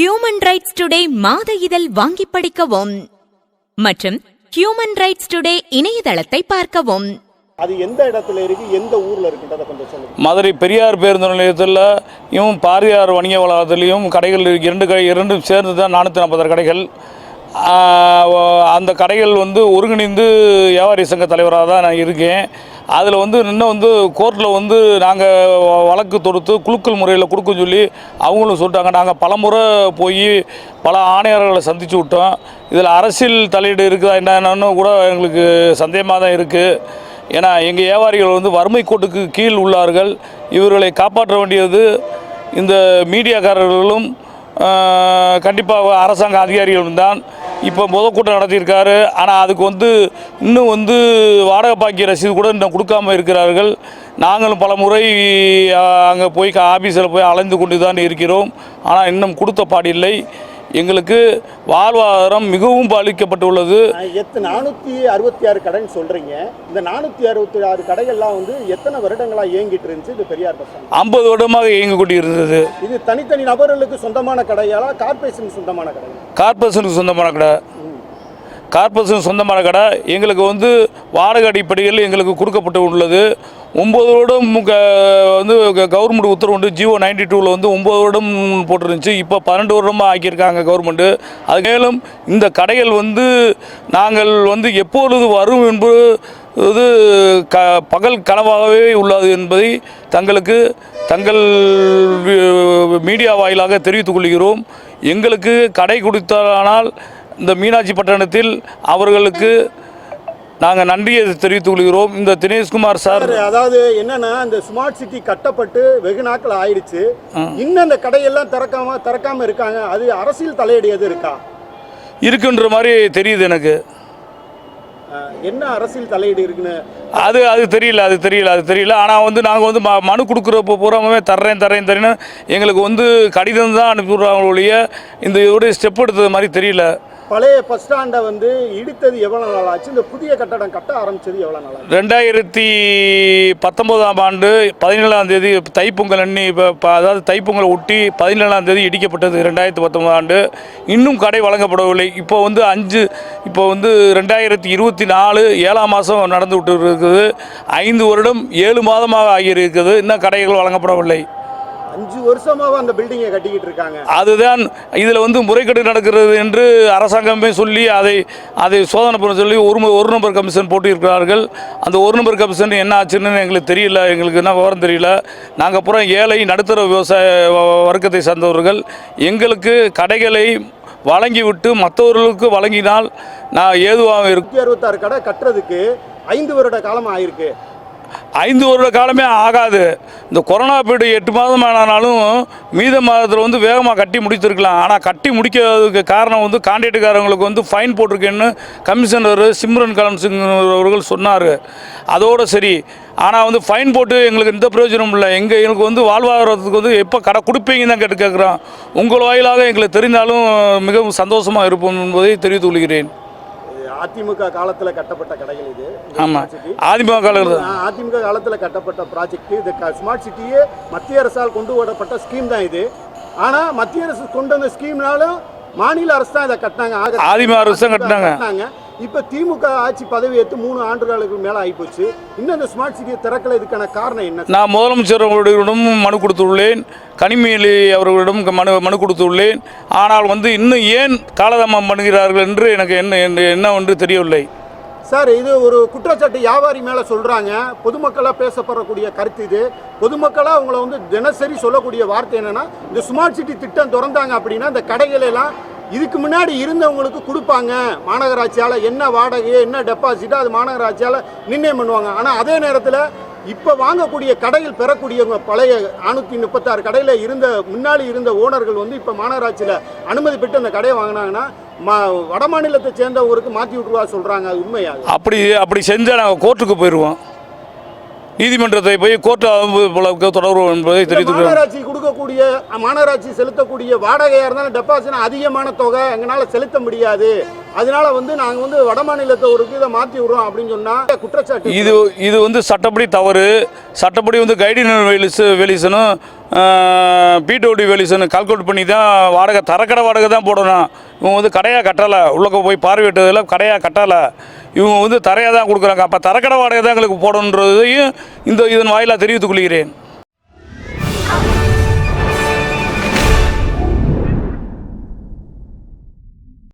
Human rights today மாத இதழ் வாங்கி படிக்கவும். மற்றும் ஹியூமன் ரைட்ஸ் டுடே இணையதளத்தை பார்க்கவும். அது எந்த இடத்துல இருக்கு? எந்த ஊர்ல இருக்குன்றத கொஞ்சம் சொல்லுங்க. மதுரை பெரியார் பேருந்து நிலையத்தில் இவன் பாரியார் வணிக வளாகத்திலையும் கடைகள் இருக்கு. இரண்டு கடை இரண்டும் சேர்ந்து தான் நானூற்றி நாற்பத்தாறு கடைகள் அந்த கடைகள் வந்து ஒருங்கிணைந்து வியாபாரி சங்க தலைவராக தான் நான் இருக்கேன். அதில் வந்து இன்னும் வந்து கோர்ட்டில் வந்து நாங்கள் வழக்கு தொடுத்து குலுக்கல் முறையில் கொடுக்க சொல்லி அவங்களும் சொல்லிட்டாங்க. நாங்கள் பலமுறை போய் பல ஆணையர்களை சந்தித்து விட்டோம். இதில் அரசியல் தலையீடு இருக்குதா என்னென்னு கூட எங்களுக்கு சந்தேகமாக தான் இருக்குது ஏன்னா எங்கள் வியாபாரிகள் வந்து வறுமை கோட்டுக்கு கீழ் உள்ளார்கள். இவர்களை காப்பாற்ற வேண்டியது இந்த மீடியாக்காரர்களும் கண்டிப்பாக அரசாங்க அதிகாரிகளும் தான். இப்போ பொதுக்கூட்டம் நடத்தியிருக்காரு. ஆனால் அதுக்கு வந்து இன்னும் வந்து வாடகை பாக்கிய ரசீது கூட இன்னும் கொடுக்காம இருக்கிறார்கள். நாங்களும் பல முறை அங்கே போய் ஆஃபீஸில் போய் அலைந்து கொண்டு தான் இருக்கிறோம். ஆனால் இன்னும் கொடுத்த பாடில்லை. எங்களுக்கு வாழ்வாதாரம் மிகவும் பாதிக்கப்பட்டுள்ளது. நானூத்தி அறுபத்தி ஆறு கடைன்னு சொல்றீங்க. இந்த நானூத்தி அறுபத்தி ஆறு கடைகள்லாம் வந்து எத்தனை வருடங்களா இயங்கிட்டு இருந்துச்சு? இது பெரியார் ஸ்டாண்ட். ஐம்பது வருடமாக இயங்கி கொண்டிருந்தது. இது தனித்தனி நபர்களுக்கு சொந்தமான கடையாலா கார்பரேஷன் சொந்தமான கடை கார்பரேஷனுக்கு சொந்தமான கடை. கார்பரேஷன் சொந்தமான கடை. எங்களுக்கு வந்து வாடகை அடிப்படையில் எங்களுக்கு கொடுக்கப்பட்டு உள்ளது. ஒம்பது வருடம் க வந்து கவர்மெண்ட் உத்தரவு உண்டு ஜியோ நைன்டி டூவில் வந்து ஒம்பது வருடம் போட்டிருந்துச்சு. இப்போ பன்னெண்டு வருடமாக ஆக்கியிருக்காங்க கவர்மெண்ட்டு அது மேலும் இந்த கடைகள் வந்து நாங்கள் வந்து எப்பொழுது வரும் என்பது இது க பகல் கனவாகவே உள்ளது என்பதை தங்களுக்கு தங்கள் மீடியா வாயிலாக தெரிவித்துக் கொள்கிறோம். எங்களுக்கு கடை கொடுத்தானால் இந்த மீனாட்சி பட்டணத்தில் அவர்களுக்கு நாங்கள் நன்றியை தெரிவித்துக் கொள்கிறோம். இந்த தினேஷ்குமார் சார் அதாவது என்னன்னா இந்த ஸ்மார்ட் சிட்டி கட்டப்பட்டு வெகு நாட்கள் ஆயிடுச்சு. இன்னும் அந்த கடையெல்லாம் திறக்காம திறக்காம இருக்காங்க. அது அரசியல் தலையீடு எது இருக்கா? இருக்குன்ற மாதிரி தெரியுது எனக்கு. என்ன அரசியல் தலையீடு இருக்குன்னு? அது அது தெரியல அது தெரியல அது தெரியல. ஆனால் வந்து நாங்கள் வந்து ம மனு கொடுக்குறப்போ பூராமே தர்றேன் தர்றேன் தரேன்னு எங்களுக்கு வந்து கடிதம் தான் அனுப்பிவிடுறாங்க ஒழிய இந்த இதோடைய ஸ்டெப் எடுத்தது மாதிரி தெரியல. பழைய பஸ் ஸ்டாண்டை வந்து இடித்தது எவ்வளோ நாள் ஆச்சு? இந்த புதிய கட்டடம் கட்ட ஆரம்பித்தது எவ்வளோ நாள் ஆச்சு? ரெண்டாயிரத்தி பத்தொம்போதாம் ஆண்டு பதினேழாம் தேதி தைப்பொங்கல் அன்னி இப்போ அதாவது தைப்பொங்கலை ஒட்டி பதினேழாம் தேதி இடிக்கப்பட்டது ரெண்டாயிரத்தி பத்தொம்போது ஆண்டு. இன்னும் கடை வழங்கப்படவில்லை. இப்போ வந்து அஞ்சு இப்போ வந்து ரெண்டாயிரத்தி இருபத்தி நாலு ஏழாம் மாதம் நடந்து விட்டு இருக்குது. ஐந்து வருடம் ஏழு மாதமாக ஆகியிருக்குது இன்னும் கடைகள் வழங்கப்படவில்லை. அஞ்சு வருஷமாவே அந்த பில்டிங்கை கட்டிக்கிட்டு இருக்காங்க. அதுதான் இதில் வந்து முறைகேடு நடக்கிறது என்று அரசாங்கமே சொல்லி அதை அதை சோதனை பண்ண சொல்லி ஒரு ஒரு நம்பர் கமிஷன் போட்டிருக்கிறார்கள். அந்த ஒரு நம்பர் கமிஷன் என்ன ஆச்சுன்னு எங்களுக்கு தெரியல. எங்களுக்கு என்ன விவரம் தெரியல. நாங்கள் பூரா ஏழை நடுத்தர விவசாய வர்க்கத்தை சார்ந்தவர்கள் எங்களுக்கு கடைகளை வழங்கிவிட்டு மற்றவர்களுக்கு வழங்கினால் நான் ஏதுவாக இருக்கும் அறுபத்தாறு கடை கட்டுறதுக்கு ஐந்து வருட காலம் ஆயிருக்கு. ஐந்து வருட காலமே ஆகாது. இந்த கொரோனா பீரியட் எட்டு மாதம் ஆனாலும் மீத மாதத்தில் வந்து வேகமாக கட்டி முடித்திருக்கலாம். ஆனால் கட்டி முடிக்காததுக்கு காரணம் வந்து கான்ட்ராக்டுக்காரங்களுக்கு வந்து ஃபைன் போட்டிருக்கேன்னு கமிஷனர் சிம்ரன் கலம் சிங் அவர்கள் சொன்னார். அதோட சரி. ஆனால் வந்து ஃபைன் போட்டு எங்களுக்கு எந்த பிரயோஜனமும் இல்லை. எங்கள் எங்களுக்கு வந்து வாழ்வாதாரத்துக்கு வந்து எப்போ கடை கொடுப்பீங்கன்னு தான் கேட்டு கேட்குறோம் உங்கள் வாயிலாக எங்களுக்கு தெரிந்தாலும் மிகவும் சந்தோஷமாக இருப்போம் என்பதை தெரிவித்துக் கொள்கிறேன். அதிமுக காலத்துல கட்டப்பட்ட கடைகள் இது. ஆமாம். ஆதிமுக காலத்தில். அதிமுக காலத்துல கட்டப்பட்ட ப்ராஜெக்ட் இது ஸ்மார்ட் சிட்டியே மத்திய அரசால் கொண்டு வரப்பட்ட ஸ்கீம் தான் இது. ஆனா மத்திய அரசு கொண்டு வந்த ஸ்கீம்னாலும் மாநில அரசு தான் இதை கட்டினாங்க. ஆக- ஆதிம அரசு கட்டினாங்க. இப்ப திமுக ஆட்சி பதவி ஏற்று மூணு ஆண்டுகளுக்கு மேல ஆகிப்போச்சு இன்னும் இந்த ஸ்மார்ட் சிட்டியை திறக்கல இதுக்கான காரணம் என்ன? நான் முதலமைச்சர் அவர்களிடம் மனு கொடுத்துள்ளேன். கனிமேலி அவர்களிடம் மனு மனு கொடுத்துள்ளேன். ஆனால் வந்து இன்னும் ஏன் காலதாமம் பண்ணுகிறார்கள் என்று எனக்கு என்ன என்ன- என்ன ஒன்று தெரியவில்லை. சார் இது ஒரு குற்றச்சாட்டு வியாபாரி மேலே சொல்கிறாங்க பொதுமக்களாக பேசப்படக்கூடிய கருத்து இது. பொதுமக்களாக அவங்கள வந்து தினசரி சொல்லக்கூடிய வார்த்தை என்னென்னா இந்த ஸ்மார்ட் சிட்டி திட்டம் திறந்தாங்க அப்படின்னா இந்த கடைகளெல்லாம் இதுக்கு முன்னாடி இருந்தவங்களுக்கு கொடுப்பாங்க. மாநகராட்சியால் என்ன வாடகை என்ன டெபாசிட்டோ அது மாநகராட்சியால் நிர்ணயம் பண்ணுவாங்க. ஆனால் அதே நேரத்தில் இப்போ வாங்கக்கூடிய கடையில் பெறக்கூடியவங்க பழைய நானூற்றி முப்பத்தாறு கடையில் இருந்த முன்னாடி இருந்த ஓனர்கள் வந்து இப்போ மாநகராட்சியில் அனுமதி பெற்று அந்த கடையை வாங்கினாங்கன்னா மா வட மாநிலத்தை சேர்ந்தவங்களுக்கு மாற்றி விட்டுருவா சொல்கிறாங்க அது உண்மையா? அப்படி அப்படி செஞ்சால் நாங்கள் கோர்ட்டுக்கு போயிடுவோம் நீதிமன்றத்தை போய் கோர்ட்டை என்பதை இல்ல தெரிவித்துக்கிறோம் மாநகராட்சி கொடுக்கக்கூடிய செலுத்தக்கூடிய மாநகராட்சி செலுத்தக்கூடிய வாடகையாக இருந்தாலும் டெபாசிட் அதிகமான தொகை எங்களால் செலுத்த முடியாது. அதனால வந்து நாங்கள் வந்து வட மாநிலத்தவருக்கு இதை மாற்றி விடுறோம் அப்படின்னு சொன்னால் குற்றச்சாட்டு. இது இது வந்து சட்டப்படி தவறு. சட்டப்படி வந்து கைடினர் வேலிஸ் வேலிசனும் பிடோடி வேலிசனும் கால்குலேட் பண்ணி தான் வாடகை தரக்கடை வாடகை தான் போடணும். இவங்க வந்து கடையாக கட்டலை. உள்ளக்க போய் பார்வையிட்டதில் கடையாக கட்டலை. இவங்க வந்து தரையாக தான் கொடுக்குறாங்க. அப்போ தரக்கடை வாடகை தான் எங்களுக்கு போடணுன்றதையும் இந்த இதன் வாயிலாக தெரிவித்துக் கொள்கிறேன்.